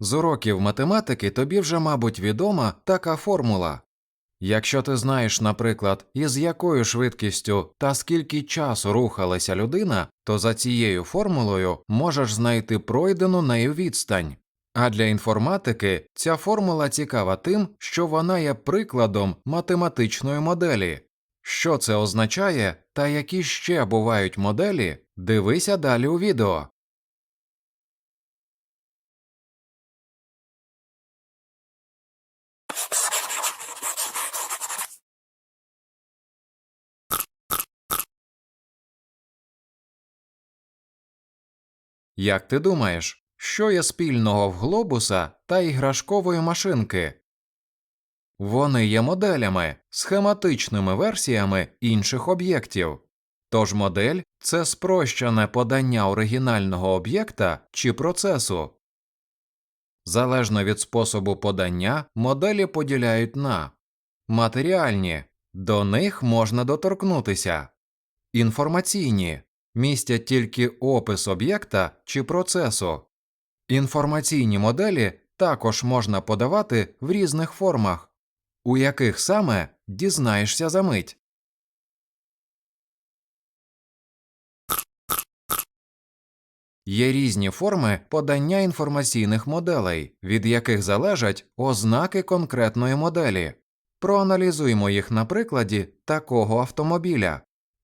З уроків математики тобі вже, мабуть, відома така формула. Якщо ти знаєш, наприклад, із якою швидкістю та скільки часу рухалася людина, то за цією формулою можеш знайти пройдену нею відстань. А для інформатики ця формула цікава тим, що вона є прикладом математичної моделі. Що це означає та які ще бувають моделі, дивися далі у відео. Як ти думаєш, що є спільного в глобуса та іграшкової машинки? Вони є моделями, схематичними версіями інших об'єктів. Тож модель це спрощене подання оригінального об'єкта чи процесу. Залежно від способу подання, моделі поділяють на матеріальні до них можна доторкнутися, інформаційні містять тільки опис об'єкта чи процесу. Інформаційні моделі також можна подавати в різних формах, у яких саме дізнаєшся за мить. Є різні форми подання інформаційних моделей, від яких залежать ознаки конкретної моделі. Проаналізуємо їх на прикладі такого автомобіля.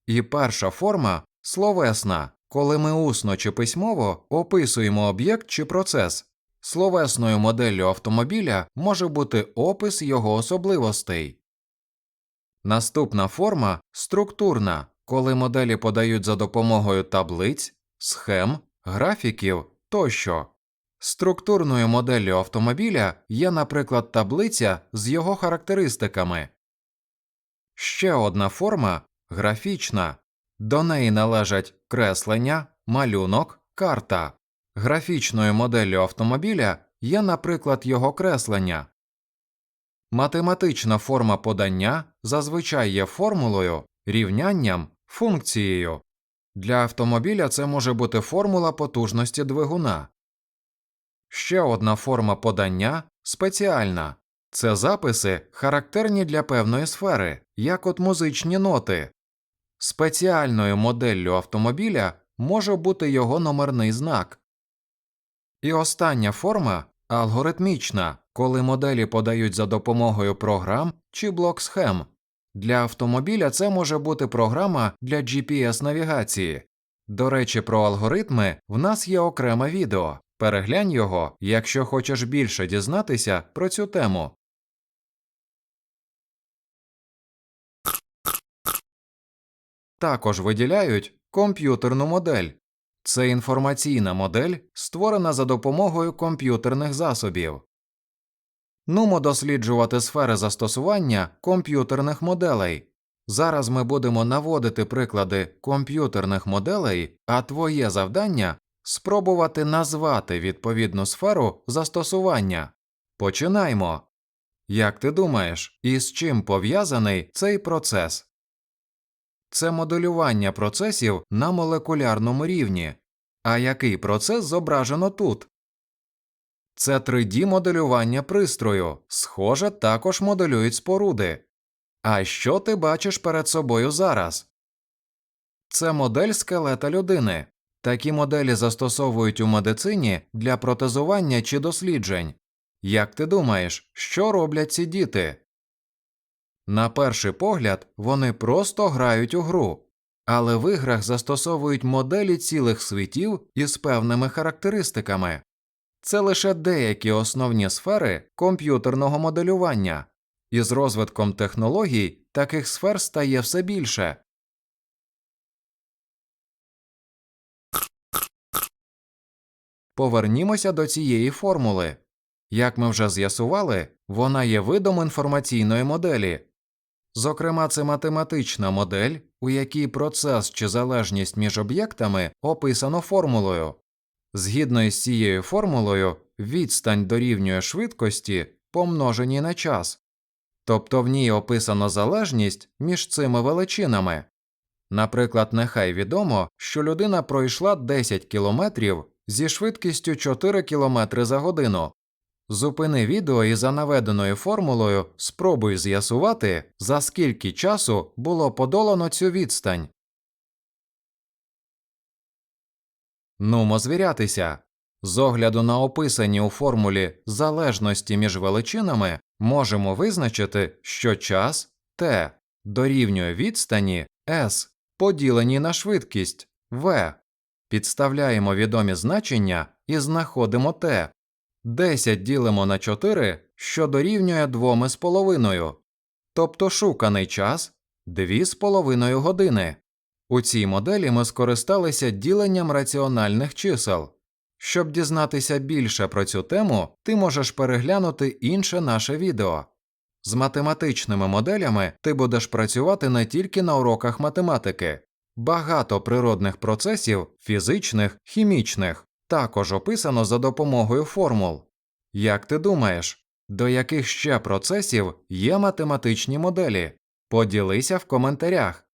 І перша форма словесна, коли ми усно чи письмово описуємо об'єкт чи процес. Словесною моделлю автомобіля може бути опис його особливостей. Наступна форма структурна, коли моделі подають за допомогою таблиць, схем, графіків тощо. Структурною моделлю автомобіля є, наприклад, таблиця з його характеристиками. Ще одна форма графічна. До неї належать креслення, малюнок, карта. Графічною моделлю автомобіля є, наприклад, його креслення. Математична форма подання зазвичай є формулою, рівнянням, функцією. Для автомобіля це може бути формула потужності двигуна. Ще одна форма подання спеціальна. Це записи, характерні для певної сфери, як от музичні ноти. Спеціальною моделлю автомобіля може бути його номерний знак. І остання форма алгоритмічна, коли моделі подають за допомогою програм чи блок схем. Для автомобіля це може бути програма для GPS-навігації. До речі, про алгоритми в нас є окреме відео. Переглянь його, якщо хочеш більше дізнатися про цю тему. Також виділяють комп'ютерну модель. Це інформаційна модель, створена за допомогою комп'ютерних засобів. Нумо досліджувати сфери застосування комп'ютерних моделей. Зараз ми будемо наводити приклади комп'ютерних моделей, а твоє завдання спробувати назвати відповідну сферу застосування. Починаймо. Як ти думаєш, із чим пов'язаний цей процес? Це моделювання процесів на молекулярному рівні. А який процес зображено тут? Це 3D моделювання пристрою. Схоже, також моделюють споруди. А що ти бачиш перед собою зараз? Це модель скелета людини. Такі моделі застосовують у медицині для протезування чи досліджень. Як ти думаєш, що роблять ці діти? На перший погляд, вони просто грають у гру, але в іграх застосовують моделі цілих світів із певними характеристиками. Це лише деякі основні сфери комп'ютерного моделювання, і з розвитком технологій таких сфер стає все більше. Повернімося до цієї формули. Як ми вже з'ясували, вона є видом інформаційної моделі. Зокрема, це математична модель, у якій процес чи залежність між об'єктами описано формулою. Згідно із цією формулою, відстань дорівнює швидкості помноженій на час, тобто в ній описано залежність між цими величинами. Наприклад, нехай відомо, що людина пройшла 10 км зі швидкістю 4 км за годину, Зупини відео і за наведеною формулою спробуй з'ясувати, за скільки часу було подолано цю відстань. Нумо звірятися. З огляду на описані у формулі залежності між величинами можемо визначити, що час t дорівнює відстані s поділеній на швидкість v. Підставляємо відомі значення і знаходимо t. 10 ділимо на 4, що дорівнює 2,5. Тобто шуканий час 2,5 години. У цій моделі ми скористалися діленням раціональних чисел. Щоб дізнатися більше про цю тему, ти можеш переглянути інше наше відео. З математичними моделями ти будеш працювати не тільки на уроках математики. Багато природних процесів, фізичних, хімічних, також описано за допомогою формул. Як ти думаєш, до яких ще процесів є математичні моделі? Поділися в коментарях.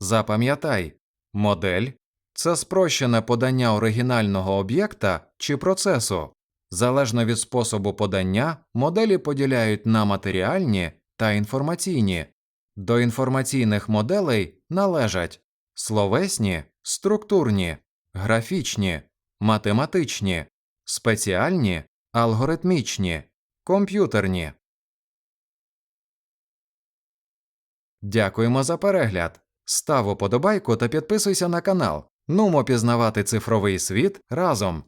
Запам'ятай, модель це спрощене подання оригінального об'єкта чи процесу. Залежно від способу подання, моделі поділяють на матеріальні та інформаційні. До інформаційних моделей належать словесні, структурні, графічні, математичні, спеціальні, алгоритмічні, комп'ютерні. Дякуємо за перегляд. Став уподобайку та підписуйся на канал. Нумо пізнавати цифровий світ разом.